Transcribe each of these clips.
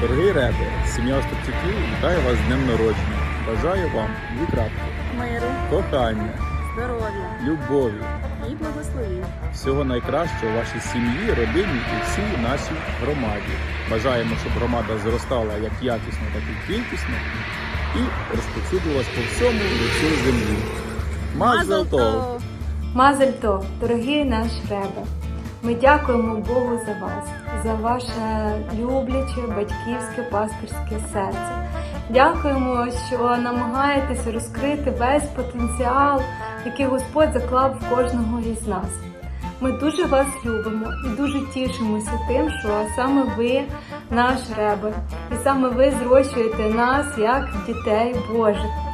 Дорогий ребе, сім'я Остапчуків вітає вас з днем народження. Бажаю вам дві крапки, миру, кохання, здоров'я любові, і благословінь. всього найкращого вашій сім'ї, родині і всій нашій громаді. Бажаємо, щоб громада зростала як якісно, так і кількісно і розповсюдилась по всьому лицю землі. Мазал тов! Мазель тов, дорогий наш Ребе, ми дякуємо Богу за вас, за ваше любляче, батьківське, пастирське серце. Дякуємо, що намагаєтесь розкрити весь потенціал, який Господь заклав в кожного із нас. Ми дуже вас любимо і дуже тішимося тим, що саме ви наш Ребе, і саме ви зрощуєте нас як дітей Божих.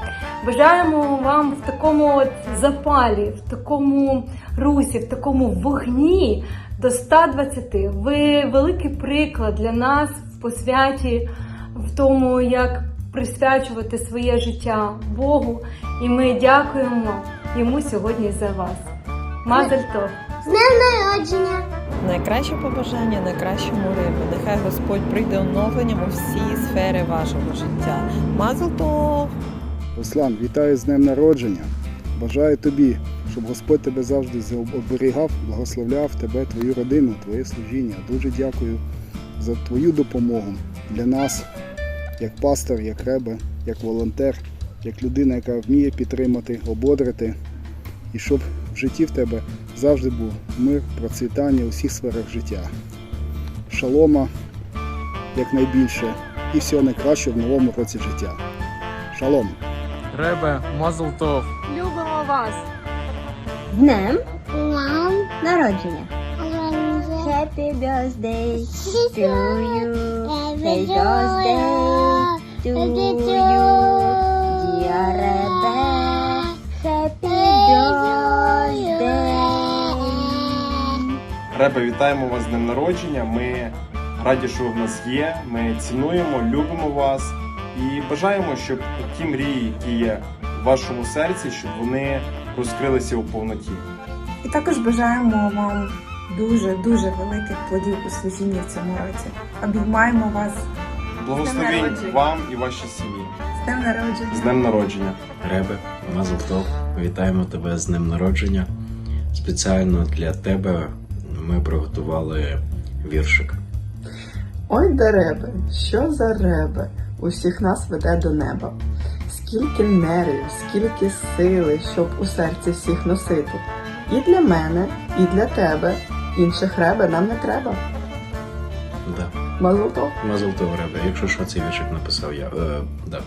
Бажаємо вам в такому от запалі, в такому русі, в такому вогні до 120. Ви великий приклад для нас в посвяті, в тому, як присвячувати своє життя Богу. І ми дякуємо йому сьогодні за вас. Мазаль тов! З днем народження! Найкраще побажання найкращому рибу. Нехай Господь прийде оновленням у всі сфери вашого життя. Мазал тов! Руслан, вітаю з днем народження. Бажаю тобі, щоб Господь тебе завжди оберігав, благословляв тебе, твою родину, твоє служіння. Дуже дякую за твою допомогу для нас, як пастор, як ребе, як волонтер, як людина, яка вміє підтримати, ободрити. І щоб в житті в тебе завжди був мир, процвітання у всіх сферах життя. Шалома якнайбільше і всього найкращого в новому році життя. Шалом! Ребе Мазлтов. Любимо вас! Днем Нам народження! Happy birthday to you. Happy birthday to you. Dear Rebe. Happy birthday. Ребе, вітаємо вас з днем народження. Ми раді, що ви в нас є. Ми цінуємо, любимо вас і бажаємо, щоб ті мрії, які є в вашому серці, щоб вони розкрилися у повноті. І також бажаємо вам дуже дуже великих плодів у служінні в цьому році. Обіймаємо вас Благословень народження. вам і вашій сім'ї. з днем народження. З днем народження. Ребе, Мазлтов, вітаємо тебе з днем народження. Спеціально для тебе ми приготували віршик. Ой, де ребе, що за ребе, усіх нас веде до неба. Скільки нервів, скільки сили, щоб у серці всіх носити. І для мене, і для тебе. Інших ребе нам не треба. Да. Мазутов. Мазлтов Ребе, якщо що цей віршик написав я. Е, да.